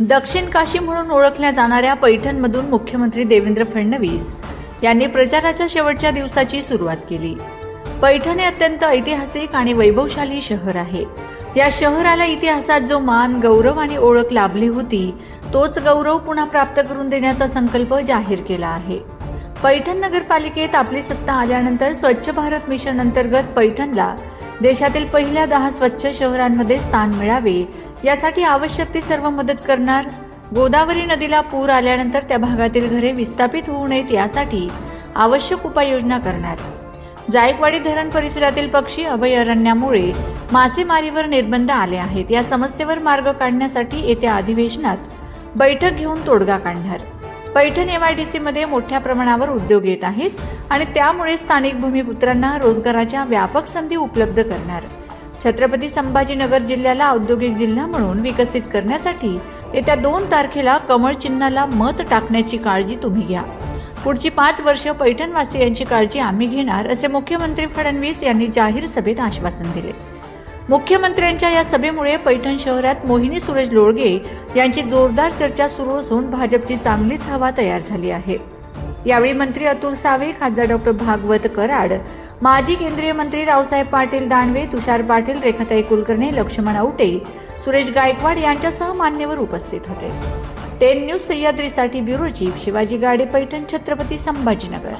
दक्षिण काशी म्हणून ओळखल्या जाणाऱ्या पैठणमधून मुख्यमंत्री देवेंद्र फडणवीस यांनी प्रचाराच्या शेवटच्या दिवसाची सुरुवात केली. पैठण हे अत्यंत ऐतिहासिक आणि वैभवशाली शहर आहे. या शहराला इतिहासात जो मान गौरव आणि ओळख लाभली होती तोच गौरव पुन्हा प्राप्त करून देण्याचा संकल्प जाहीर केला आहे. पैठण नगरपालिकेत आपली सत्ता आल्यानंतर स्वच्छ भारत मिशन अंतर्गत पैठणला देशातील पहिल्या दहा स्वच्छ शहरांमध्ये स्थान मिळावे. यासाठी आवश्यक ती सर्व मदत करणार. गोदावरी नदीला पूर आल्यानंतर त्या भागातील घरे विस्थापित होऊ नयेत यासाठी आवश्यक उपाययोजना करणार. जायकवाडी धरण परिसरातील पक्षी अभयारण्यामुळे मासेमारीवर निर्बंध आले आहेत. या समस्येवर मार्ग काढण्यासाठी येत्या अधिवेशनात बैठक घेऊन तोडगा काढणार. पैठण एमआयडीसी मध्ये मोठ्या प्रमाणावर उद्योग येत आहेत आणि त्यामुळे स्थानिक भूमिपुत्रांना रोजगाराच्या व्यापक संधी उपलब्ध करणार. छत्रपती संभाजीनगर जिल्ह्याला औद्योगिक जिल्हा म्हणून विकसित करण्यासाठी येत्या दोन तारखेला कमळ चिन्हाला मत टाकण्याची काळजी तुम्ही घ्या. पुढची पाच वर्ष पैठणवासियांची काळजी आम्ही घेणार असे मुख्यमंत्री फडणवीस यांनी जाहीर सभेत आश्वासन दिले. मुख्यमंत्र्यांच्या या सभेमुळे पैठण शहरात मोहिनी सुरेश लोळगे यांची जोरदार चर्चा सुरू असून भाजपची चांगलीच हवा तयार झाली आहे. यावेळी मंत्री अतुल सावे खासदार डॉक्टर भागवत कराड माजी केंद्रीय मंत्री रावसाहेब पाटील दानवे तुषार पाटील रेखाताई कुलकर्णी लक्ष्मण औटे सुरेश गायकवाड यांच्यासह मान्यवर उपस्थित होते. टेन न्यूज सह्याद्रीसाठी ब्युरो चीफ शिवाजी गाडे पैठण छत्रपती संभाजीनगर.